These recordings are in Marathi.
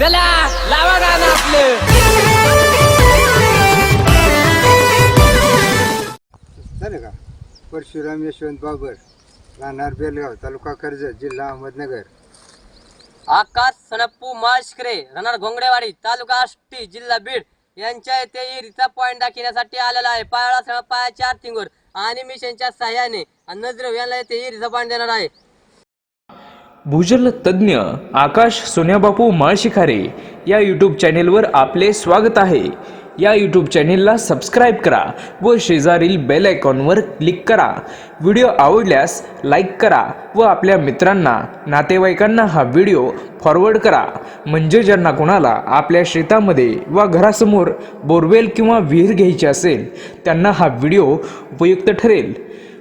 चला लावा गाणं आपलं. झालं का? परशुराम यशवंत बाबर राहणार बेलगाव तालुका कर्जत जिल्हा अहमदनगर. आकाश सणप्पू माशकरे राहणार घोंगडेवाडी तालुका आष्टी जिल्हा बीड. यांच्या येथे इरीचा पॉईंट दाखवण्यासाठी आलेला आहे. पायाला सण पायाच्या आर्थिंगवर आणि मिशनच्या सहाय्याने आणि नजरव यांना येथे इरीचा पॉईंट देणार आहे. भूजल तज्ज्ञ आकाश सोन्याबापू माळशिखारे या यूट्यूब चॅनेलवर आपले स्वागत आहे. या यूट्यूब चॅनेलला सबस्क्राईब करा व शेजारील बेल आयकॉनवर क्लिक करा. व्हिडिओ आवडल्यास लाईक करा व आपल्या मित्रांना नातेवाईकांना हा व्हिडिओ फॉरवर्ड करा. म्हणजे ज्यांना कोणाला आपल्या शेतामध्ये व घरासमोर बोरवेल किंवा विहीर घ्यायची असेल त्यांना हा व्हिडिओ उपयुक्त ठरेल.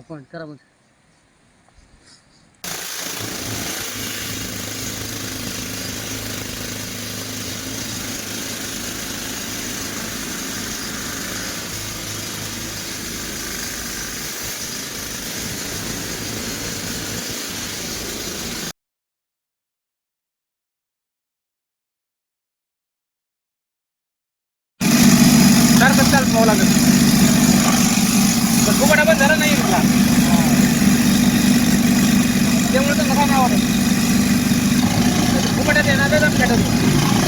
Japón, cara mucho. Tarkastel फुकटा पण झाला नाही इथला त्यामुळे तर नका नाव वाटत फुकटात येणार तर भेटत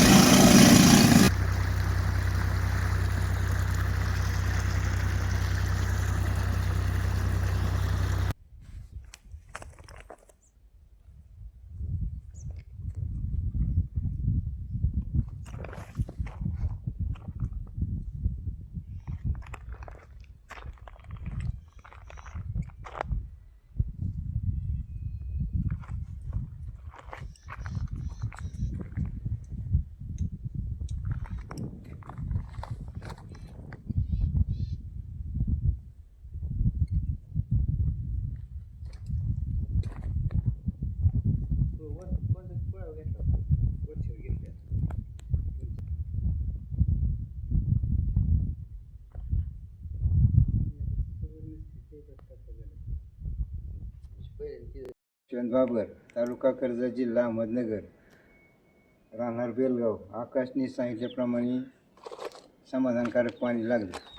गंगाभर बाबर तालुका कर्जत जिल्हा अहमदनगर राहणार बेलगाव. आकाशने सांगितल्याप्रमाणे समाधानकारक पाणी लागलं.